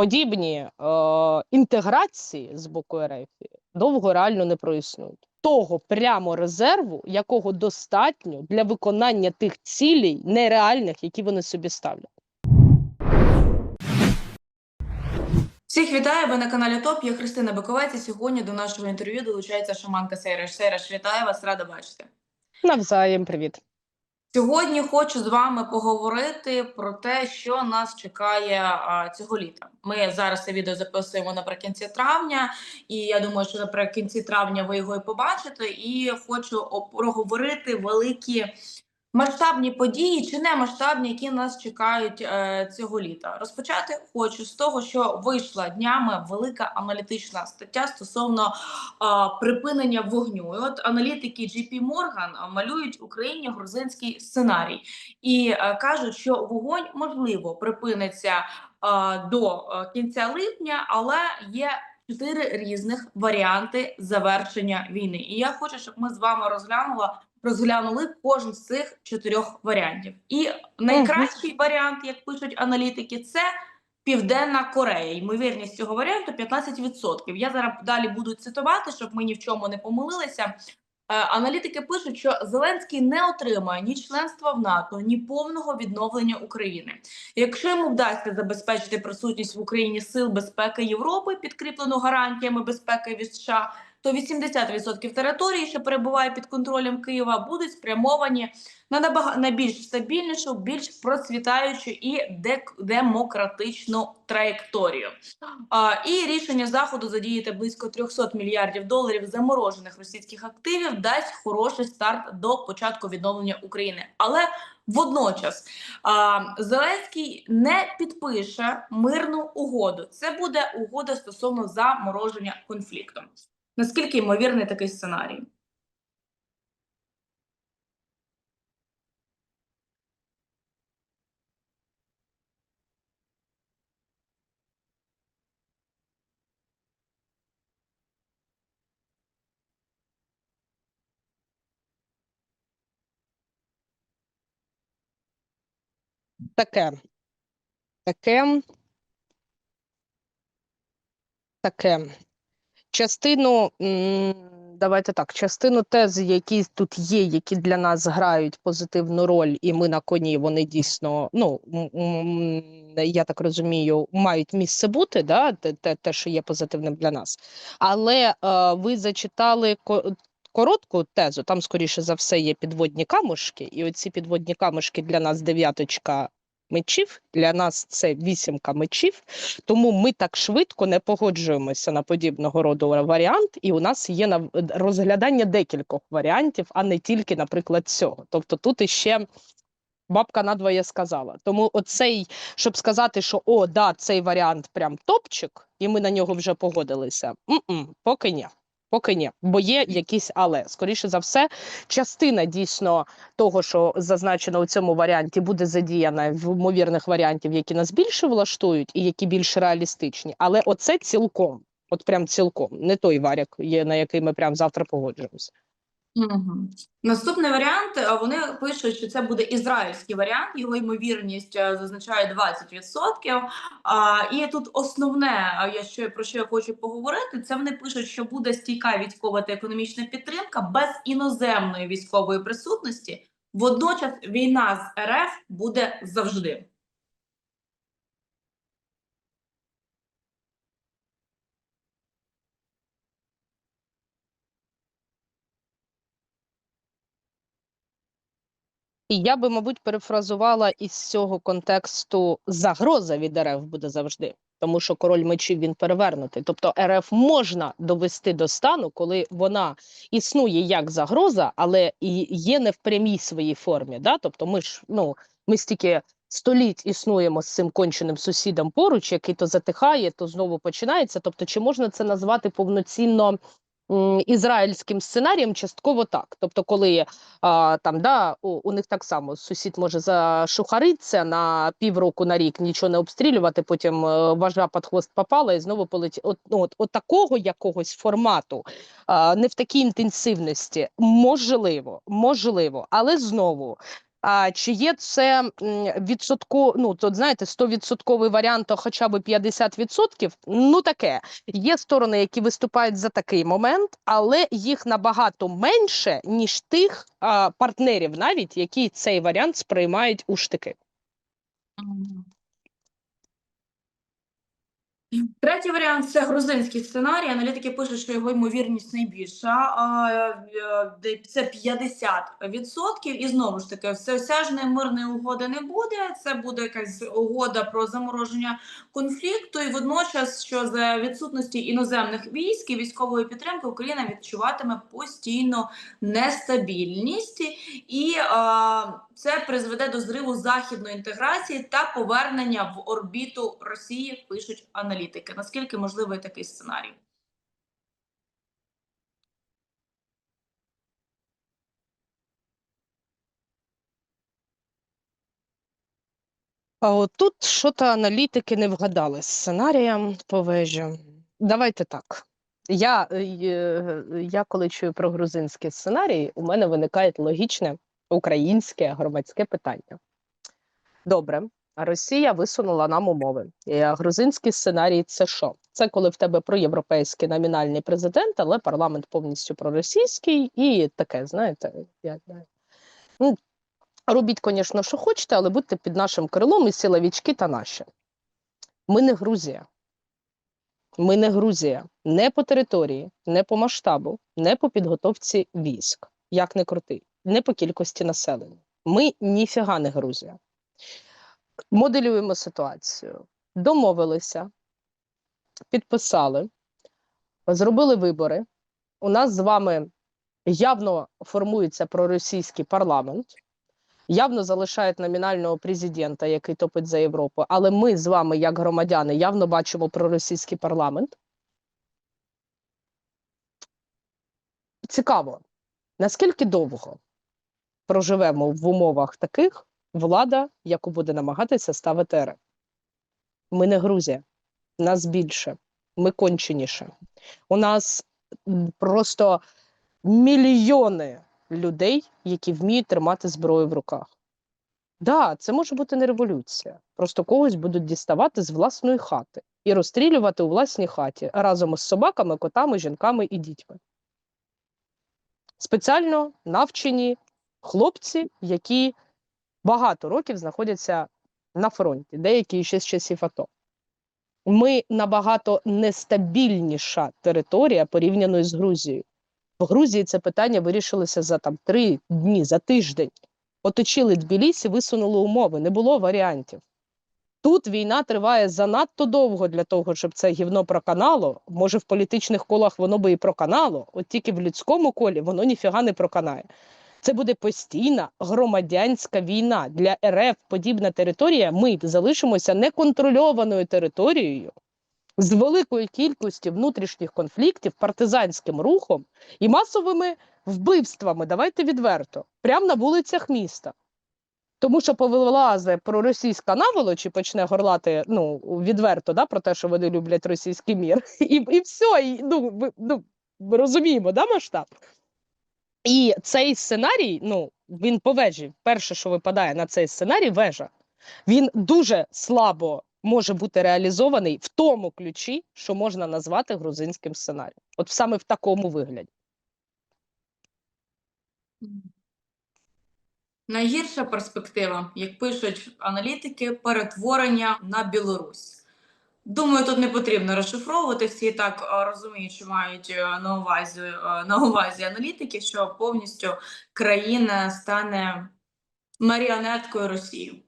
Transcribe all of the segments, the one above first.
подібні е, інтеграції з боку РФ довго реально не проіснують. Того прямо резерву, якого достатньо для виконання тих цілей нереальних, які вони собі ставлять. Всіх вітаю, ви на каналі ТОП. Я Христина Биковець. І сьогодні до нашого інтерв'ю долучається шаманка Сейраш. Сейраш, вітаю вас, рада бачити. Навзаєм привіт. Сьогодні хочу з вами поговорити про те, що нас чекає а, цього літа. Ми зараз це відео записуємо наприкінці травня, і я думаю, що наприкінці травня ви його і побачите. І хочу проговорити великі масштабні події чи не масштабні, які нас чекають е, цього літа. Розпочати хочу з того, що вийшла днями велика аналітична стаття стосовно а, припинення вогню. І от аналітики JP Morgan малюють Україні грузинський сценарій і а, кажуть, що вогонь можливо припиниться а, до кінця липня, але є. Чотири різних варіанти завершення війни, і я хочу, щоб ми з вами розглянули, розглянули кожен з цих чотирьох варіантів. І найкращий варіант, як пишуть аналітики, це Південна Корея. Ймовірність цього варіанту 15%. Я зараз далі буду цитувати, щоб ми ні в чому не помилилися. Е, Аналітики пишуть, що Зеленський не отримає ні членства в НАТО, ні повного відновлення України. Якщо йому вдасться забезпечити присутність в Україні сил безпеки Європи, підкріплену гарантіями безпеки від США, то 80% території, що перебуває під контролем Києва, будуть спрямовані на набага на більш стабільнішу, більш процвітаючу і дек- демократичну траєкторію. А, і рішення заходу задіяти близько 300 мільярдів доларів заморожених російських активів дасть хороший старт до початку відновлення України. Але водночас а, Зеленський не підпише мирну угоду. Це буде угода стосовно замороження конфлікту. Наскільки ймовірний такий сценарій? Таке. Таке. Таке. Частину, давайте так, частину тез, які тут є, які для нас грають позитивну роль, і ми на коні, вони дійсно, ну, я так розумію, мають місце бути, да, те, те, що є позитивним для нас. Але е, ви зачитали ко- коротку тезу, там, скоріше за все, є підводні камушки, і оці підводні камушки для нас дев'яточка мечів, для нас це вісімка мечів. Тому ми так швидко не погоджуємося на подібного роду варіант, і у нас є на розглядання декількох варіантів, а не тільки, наприклад, цього. Тобто тут іще бабка надвоє сказала. Тому оцей, щоб сказати, що о, да, цей варіант прям топчик, і ми на нього вже погодилися. М-м, поки ні. Поки ні, бо є якісь але скоріше за все, частина дійсно того, що зазначено у цьому варіанті, буде задіяна в ймовірних варіантів, які нас більше влаштують і які більш реалістичні. Але оце цілком, от прям цілком, не той варік, є на який ми прям завтра погоджуємося. Угу. Наступний варіант. е, Вони пишуть, що це буде ізраїльський варіант. Його ймовірність е, зазначає 20%. А, і тут основне, я що про що я хочу поговорити, це вони пишуть, що буде стійка військова та економічна підтримка без іноземної військової присутності. Водночас війна з РФ буде завжди. І я би, мабуть, перефразувала із цього контексту загроза від РФ буде завжди, тому що король мечів він перевернутий. Тобто РФ можна довести до стану, коли вона існує як загроза, але і є не в прямій своїй формі. Да? Тобто, ми ж ну ми стільки століть існуємо з цим конченим сусідом поруч, який то затихає, то знову починається. Тобто, чи можна це назвати повноцінно? Ізраїльським сценарієм частково так. Тобто, коли а, там да, у, у них так само сусід може зашухаритися на півроку на рік, нічого не обстрілювати, потім е, важа під хвост попала і знову полетіла. От, ну, от, от такого якогось формату, а, не в такій інтенсивності, можливо, можливо, але знову. А чи є це відсотко, ну тут знаєте, 100% варіант, то хоча б 50%? Ну таке. Є сторони, які виступають за такий момент, але їх набагато менше, ніж тих а, партнерів, навіть які цей варіант сприймають у штики. Третій варіант це грузинський сценарій. Аналітики пишуть, що його ймовірність найбільша. е, де Це 50%. І знову ж таки, всеосяжної мирної угоди не буде. Це буде якась угода про замороження конфлікту. І водночас, що за відсутності іноземних військ і військової підтримки Україна відчуватиме постійно нестабільність, і а, це призведе до зриву західної інтеграції та повернення в орбіту Росії, пишуть аналітики. Наскільки можливий такий сценарій? А от тут що-то аналітики не вгадали з сценарієм по вежі. Давайте так. Я, е, е, я коли чую про грузинський сценарій, у мене виникає логічне українське громадське питання. Добре, Росія висунула нам умови. І, грузинський сценарій це що? Це коли в тебе проєвропейський номінальний президент, але парламент повністю проросійський і таке, знаєте, я, ну, робіть, звісно, що хочете, але будьте під нашим крилом і силовички та наші. Ми не Грузія. Ми не Грузія не по території, не по масштабу, не по підготовці військ, як не крути, не по кількості населення. Ми ніфіга не Грузія. Моделюємо ситуацію. Домовилися, підписали, зробили вибори. У нас з вами явно формується проросійський парламент, явно залишають номінального президента, який топить за Європу. Але ми з вами, як громадяни, явно бачимо проросійський парламент. Цікаво, наскільки довго проживемо в умовах таких влада, яку буде намагатися ставити РФ? Ми не Грузія, нас більше, ми конченіше. У нас просто мільйони людей, які вміють тримати зброю в руках. Да, це може бути не революція. Просто когось будуть діставати з власної хати і розстрілювати у власній хаті разом із собаками, котами, жінками і дітьми. Спеціально навчені хлопці, які багато років знаходяться на фронті, деякі ще з часів АТО. Ми набагато нестабільніша територія порівняно з Грузією. В Грузії це питання вирішилося за там три дні, за тиждень. Оточили Тбілісі, висунули умови, не було варіантів. Тут війна триває занадто довго для того, щоб це гівно проканало. Може, в політичних колах воно би і проканало, от тільки в людському колі воно ніфіга не проканає. Це буде постійна громадянська війна для РФ. Подібна територія. Ми залишимося неконтрольованою територією з великою кількістю внутрішніх конфліктів, партизанським рухом і масовими вбивствами. Давайте відверто, прямо на вулицях міста. Тому що повилазе проросійська наволоч і почне горлати ну, відверто да, про те, що вони люблять російський мір. І, і все, і, ну, ну, ми розуміємо, да, масштаб? І цей сценарій, ну, він по вежі. Перше, що випадає на цей сценарій, вежа. Він дуже слабо може бути реалізований в тому ключі, що можна назвати грузинським сценарієм. От саме в такому вигляді. Найгірша перспектива, як пишуть аналітики, перетворення на Білорусь. Думаю, тут не потрібно розшифровувати. Всі і так а, розуміють, що мають е, на увазі, е, на увазі аналітики, що повністю країна стане маріонеткою Росії.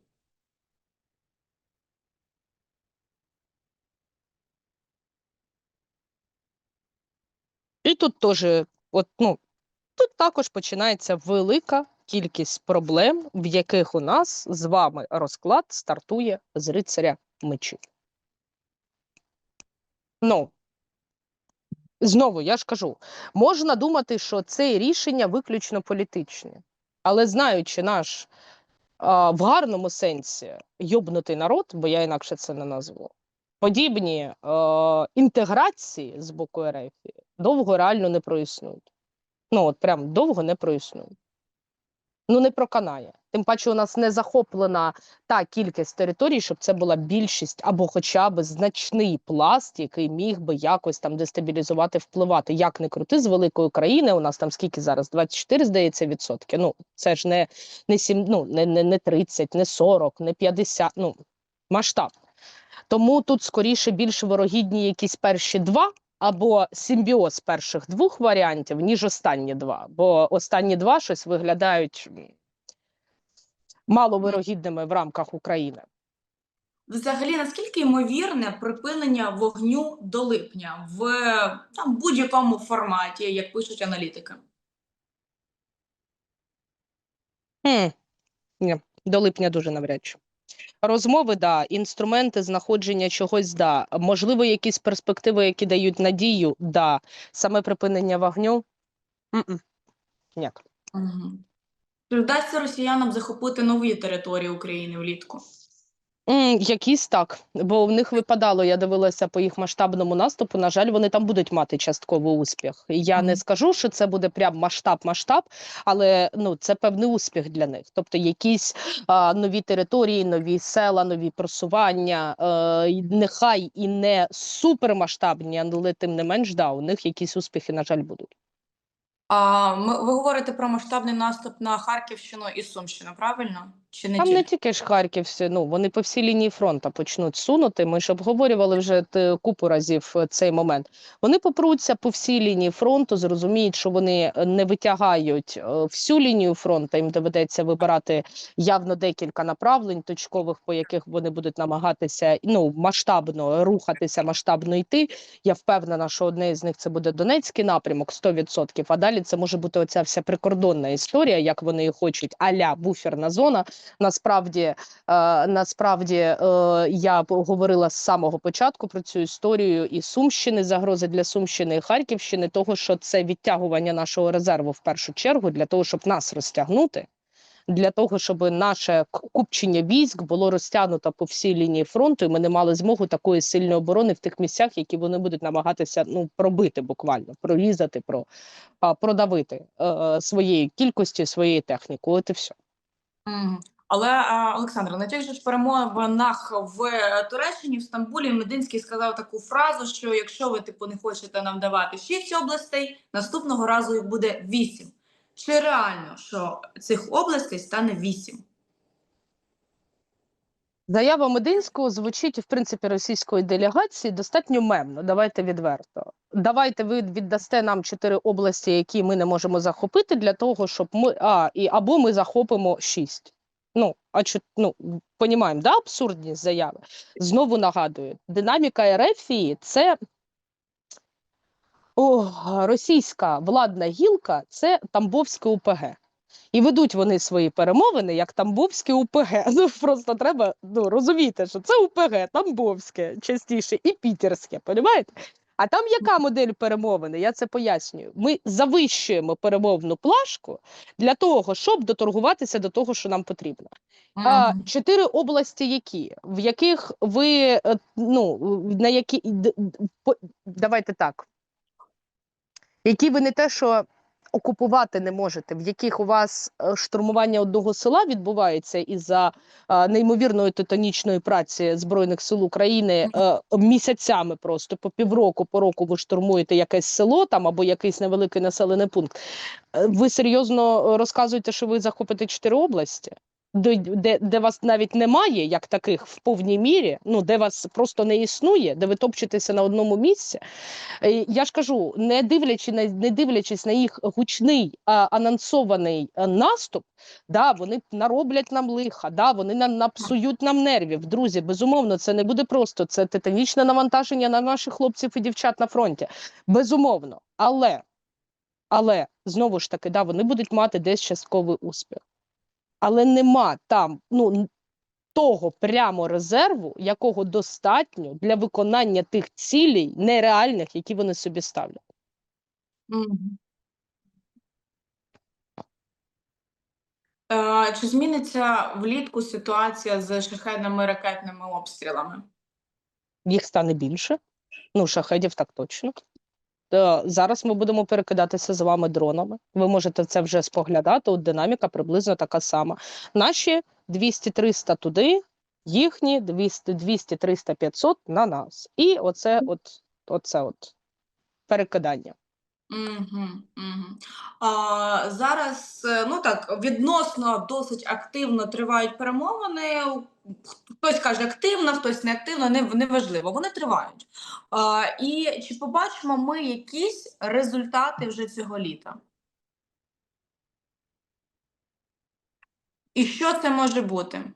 І тут теж, от, ну, тут також починається велика кількість проблем, в яких у нас з вами розклад стартує з рицаря мечів. Ну, знову я ж кажу, можна думати, що це рішення виключно політичні, але знаючи наш а, в гарному сенсі йобнутий народ, бо я інакше це не назву, подібні е, інтеграції з боку РФ довго реально не проіснують. Ну, от прям довго не проіснують. Ну не проканає. Тим паче, у нас не захоплена та кількість територій, щоб це була більшість або хоча б значний пласт, який міг би якось там дестабілізувати, впливати. Як не крути з великої країни, у нас там скільки зараз? 24, здається, відсотки. Ну це ж не, не, 7, ну, не, не, не 30, не 40, не 50, ну масштаб. Тому тут скоріше більш вирогідні якісь перші два. Або симбіоз перших двох варіантів, ніж останні два. Бо останні два щось виглядають маловирогідними в рамках України. Взагалі, наскільки ймовірне припинення вогню до липня в там, будь-якому форматі, як пишуть аналітики? Хм. Ні, до липня дуже навряд чи. Розмови, да, інструменти знаходження чогось, да. Можливо, якісь перспективи, які дають надію, да. Саме припинення вогню. Ніяк. Угу. Чи вдасться росіянам захопити нові території України влітку? Якісь так, бо в них випадало, я дивилася по їх масштабному наступу. На жаль, вони там будуть мати частковий успіх. Я не скажу, що це буде прям масштаб-масштаб, але ну це певний успіх для них. Тобто, якісь а, нові території, нові села, нові просування, е, й нехай і не супермасштабні, але тим не менш, да, у них якісь успіхи, на жаль, будуть. А ми, ви говорите про масштабний наступ на Харківщину і Сумщину, правильно? Чи не Там не тільки? тільки ж Харківські, ну вони по всій лінії фронту почнуть сунути. Ми ж обговорювали вже т- купу разів е, цей момент. Вони попруться по всій лінії фронту, зрозуміють, що вони е, не витягають е, всю лінію фронту. Їм доведеться вибирати явно декілька направлень точкових, по яких вони будуть намагатися ну масштабно рухатися, масштабно йти. Я впевнена, що одне з них це буде Донецький напрямок 100%, а далі це може бути оця вся прикордонна історія, як вони і хочуть, аля буферна зона. Насправді, е, насправді е, я говорила з самого початку про цю історію і Сумщини, загрози для Сумщини і Харківщини, того що це відтягування нашого резерву в першу чергу для того, щоб нас розтягнути. Для того щоб наше купчення військ було розтягнуто по всій лінії фронту, і ми не мали змогу такої сильної оборони в тих місцях, які вони будуть намагатися ну пробити буквально, прорізати, про продавити е, своєю кількістю, своєю технікою. От і все. Але Олександр, на тих же ж перемовинах в е, Туреччині, в Стамбулі, Мединський сказав таку фразу, що якщо ви типу не хочете нам давати шість областей, наступного разу їх буде вісім. Чи реально, що цих областей стане вісім? Заява Мединського звучить в принципі російської делегації достатньо мемно. Давайте відверто. Давайте ви віддасте нам чотири області, які ми не можемо захопити, для того, щоб ми а і або ми захопимо шість. Ну а чо, ну понімаємо, да, абсурдність заяви. Знову нагадую, динаміка Ерефії це о, російська владна гілка, це Тамбовське УПГ. І ведуть вони свої перемовини як Тамбовське УПГ. Ну просто треба ну, розуміти, що це УПГ, Тамбовське частіше і Пітерське, понімаєте? А там яка модель перемовини? Я це пояснюю. Ми завищуємо перемовну плашку для того, щоб доторгуватися до того, що нам потрібно. А, чотири області, які в яких ви е, ну на які давайте так, які ви не те, що окупувати не можете, в яких у вас е, штурмування одного села відбувається із-за е, неймовірної титанічної праці збройних сил України е, місяцями, просто по півроку, по року ви штурмуєте якесь село там або якийсь невеликий населений пункт. Е, Ви серйозно розказуєте, що ви захопите чотири області? Де, де, вас навіть немає, як таких в повній мірі, ну де вас просто не існує, де ви топчетеся на одному місці. Е, Я ж кажу, не дивлячись на не дивлячись на їх гучний а, анонсований а, наступ, да, вони нароблять нам лиха, да, вони нам напсують нам нервів. Друзі, безумовно, це не буде просто. Це титанічне навантаження на наших хлопців і дівчат на фронті. Безумовно, але, але знову ж таки, да, вони будуть мати десь частковий успіх. Але нема там ну, того прямо резерву, якого достатньо для виконання тих цілей нереальних, які вони собі ставлять. Мгм. Е, Чи зміниться влітку ситуація з шахедними ракетними обстрілами? Їх стане більше. Ну, шахедів так точно. Е, Зараз ми будемо перекидатися з вами дронами. Ви можете це вже споглядати. От динаміка приблизно така сама. Наші 200-300 туди, їхні 200, 200 300 500 на нас. І оце от, оце от перекидання. Угу, угу. А, зараз, е, ну так, відносно досить активно тривають перемовини. Хтось каже активно, хтось не активно, не, неважливо. Вони тривають. А, і чи побачимо ми якісь результати вже цього літа? І що це може бути?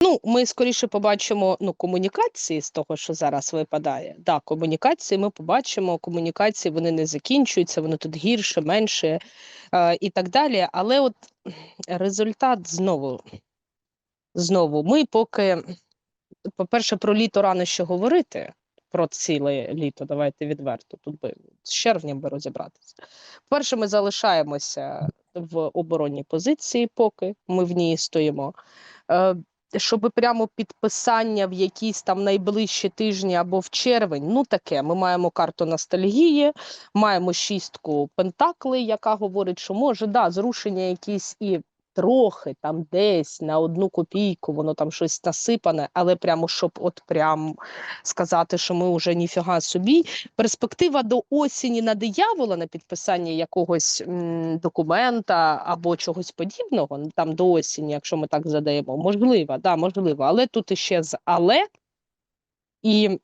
Ну, ми скоріше побачимо ну, комунікації з того, що зараз випадає. Да, комунікації ми побачимо. Комунікації вони не закінчуються, вони тут гірше, менше е, і так далі. Але от результат знову. Знову, ми поки, по-перше, про літо рано ще говорити. Про ціле літо, давайте відверто. Тут би з червнем би розібратися. Перше, ми залишаємося в оборонній позиції, поки ми в ній стоїмо. Е, щоб прямо підписання в якісь там найближчі тижні або в червень, ну таке. Ми маємо карту ностальгії, маємо шістку пентакли, яка говорить, що може да, зрушення якісь і трохи там десь на одну копійку, воно там щось насипане, але прямо щоб от прям сказати, що ми вже ніфіга собі. Перспектива до осені на диявола на підписання якогось м, документа або чогось подібного, там до осені, якщо ми так задаємо, можливо, да, можливо, але тут іще з але і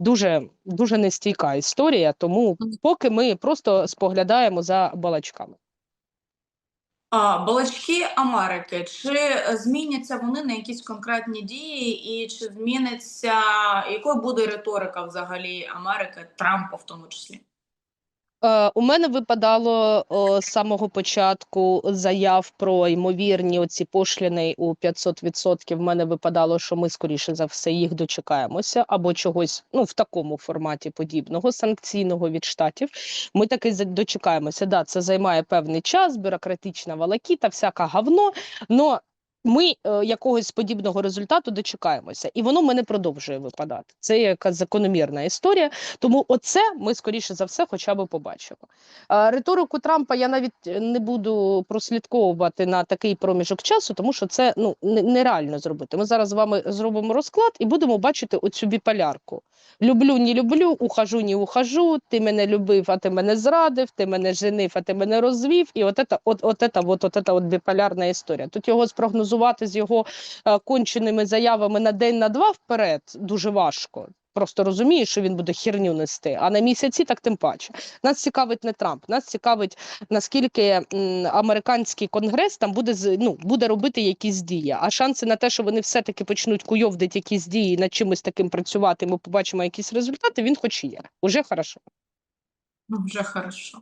дуже, дуже нестійка історія, тому поки ми просто споглядаємо за балачками. Балачки Америки, чи зміняться вони на якісь конкретні дії, і чи зміниться, якою буде риторика взагалі Америки, Трампа в тому числі? Е, у мене випадало з самого початку заяв про ймовірні оці пошліни у 500%. В мене випадало, що ми скоріше за все їх дочекаємося, або чогось ну в такому форматі подібного санкційного від штатів. Ми таки дочекаємося. Да, це займає певний час, бюрократична валакіта, всяка говно. Но ми е, якогось подібного результату дочекаємося, і воно мене продовжує випадати. Це якась закономірна історія. Тому оце ми скоріше за все, хоча б побачимо. Е, Риторику Трампа я навіть не буду прослідковувати на такий проміжок часу, тому що це ну нереально зробити. Ми зараз з вами зробимо розклад і будемо бачити оцю біполярку. Люблю, не люблю, ухожу, не ухожу. Ти мене любив, а ти мене зрадив, ти мене женив, а ти мене розвів. І от ета, от, от, ета, от, от, ета, от біполярна історія. Тут його спрогнозувати з його е, конченими заявами на день на два вперед дуже важко. Просто розумієш, що він буде херню нести, а на місяці так тим паче. Нас цікавить не Трамп, нас цікавить наскільки американський конгрес там буде ну, буде робити якісь дії. А шанси на те, що вони все-таки почнуть куйовдити якісь дії, над чимось таким працювати, ми побачимо якісь результати. Він хоч є. Уже хорошо. Ну, вже хорошо.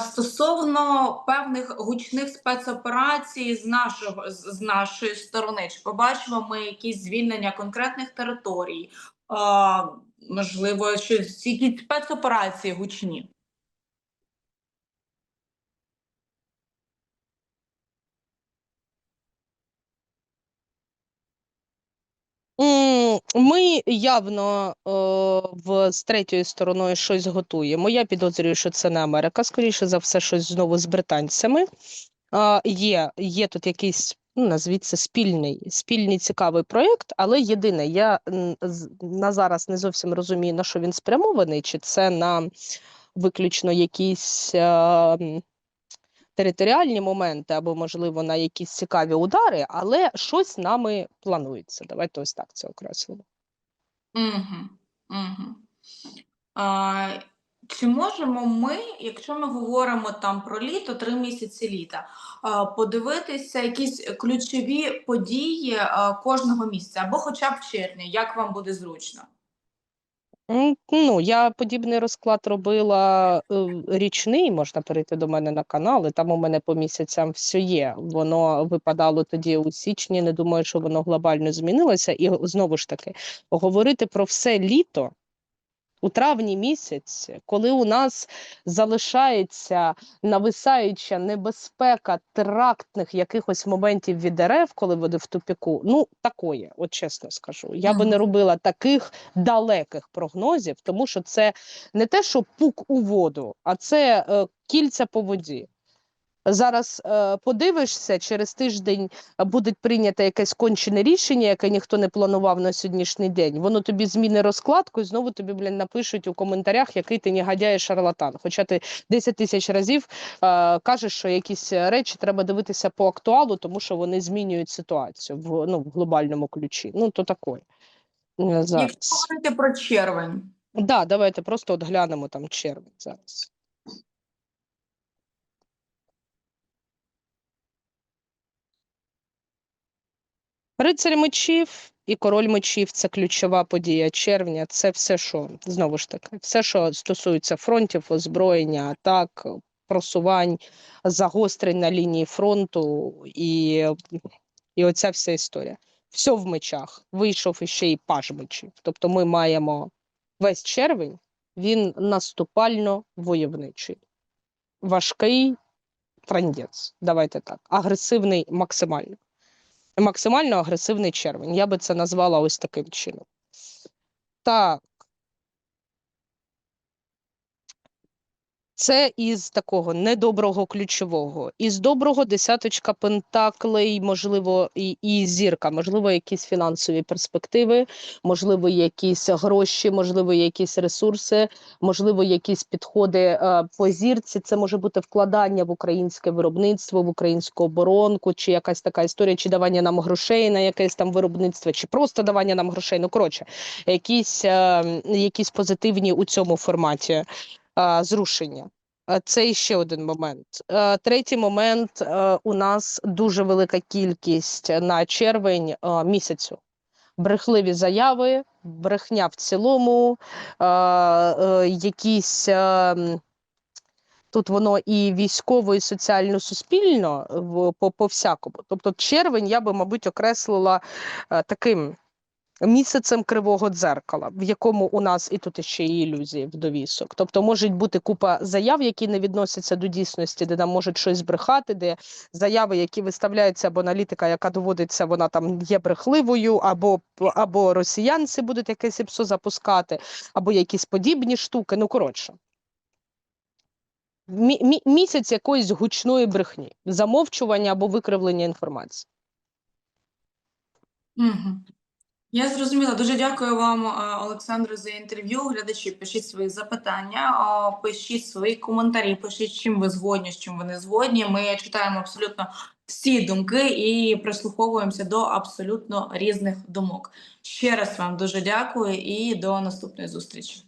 Стосовно певних гучних спецоперацій з нашого з, нашої сторони, чи побачимо ми якісь звільнення конкретних територій? Можливо, щось якісь спецоперації гучні? Ми явно е, в з третьою стороною щось готуємо. Я підозрюю, що це не Америка, скоріше за все, щось знову з британцями. Є, є тут якийсь, ну, назвіть це спільний, спільний цікавий проєкт, але єдине, я на зараз не зовсім розумію, на що він спрямований, чи це на виключно якісь е, м, територіальні моменти, або, можливо, на якісь цікаві удари, але щось нами планується. Давайте ось так це окреслимо. Угу, угу. А, чи можемо ми, якщо ми говоримо там про літо, три місяці літа, подивитися якісь ключові події кожного місяця, або хоча б в червні, як вам буде зручно? Ну, я подібний розклад робила е, річний, можна перейти до мене на канал, і там у мене по місяцям все є. Воно випадало тоді у січні. Не думаю, що воно глобально змінилося. І знову ж таки, говорити про все літо У травні місяці, коли у нас залишається нависаюча небезпека терактних якихось моментів від РФ, коли вони в тупіку, ну такое, от чесно скажу. Я би не робила таких далеких прогнозів, тому що це не те, що пук у воду, а це е, кільця по воді. Зараз е, подивишся, через тиждень буде прийнято якесь кончене рішення, яке ніхто не планував на сьогоднішній день. Воно тобі зміни розкладку, і знову тобі блін, напишуть у коментарях, який ти негодяй шарлатан. Хоча ти 10 тисяч разів е, кажеш, що якісь речі треба дивитися по актуалу, тому що вони змінюють ситуацію в, ну, в глобальному ключі. Ну, то таке. Е, Якщо говорити про червень, Да, давайте просто от глянемо там червень зараз. Рицарь мечів і король мечів це ключова подія червня. Це все, що знову ж таки, все, що стосується фронтів, озброєння, атак, просувань, загострень на лінії фронту і, і оця вся історія. Все в мечах. Вийшов іще і паж мечів. Тобто ми маємо весь червень, він наступально войовничий, важкий трандець. Давайте так, агресивний максимально максимально агресивний червень. Я би це назвала ось таким чином. Так. Це із такого недоброго ключового. Із доброго десяточка пентаклей, можливо, і, і зірка, можливо, якісь фінансові перспективи, можливо, якісь гроші, можливо, якісь ресурси, можливо, якісь підходи е, по зірці. Це може бути вкладання в українське виробництво, в українську оборонку, чи якась така історія, чи давання нам грошей на якесь там виробництво, чи просто давання нам грошей. Ну коротше, якісь, е, якісь позитивні у цьому форматі зрушення. Це ще один момент. Третій момент у нас дуже велика кількість на червень місяцю. Брехливі заяви, брехня в цілому, якісь. Тут воно і військово, і соціально-суспільно по, по всякому. Тобто червень я би, мабуть, окреслила таким місяцем кривого дзеркала, в якому у нас і тут ще є ілюзії в довісок. Тобто можуть бути купа заяв, які не відносяться до дійсності, де нам можуть щось збрехати, де заяви, які виставляються, або аналітика, яка доводиться, вона там є брехливою, або, або росіянці будуть якесь ІПСО запускати, або якісь подібні штуки. Ну коротше. Мі- мі- місяць якоїсь гучної брехні, замовчування або викривлення інформації. Угу. Я зрозуміла. Дуже дякую вам, Олександру, Олександре, за інтерв'ю. Глядачі, пишіть свої запитання, пишіть свої коментарі, пишіть, чим ви згодні, з чим ви не згодні. Ми читаємо абсолютно всі думки і прислуховуємося до абсолютно різних думок. Ще раз вам дуже дякую і до наступної зустрічі.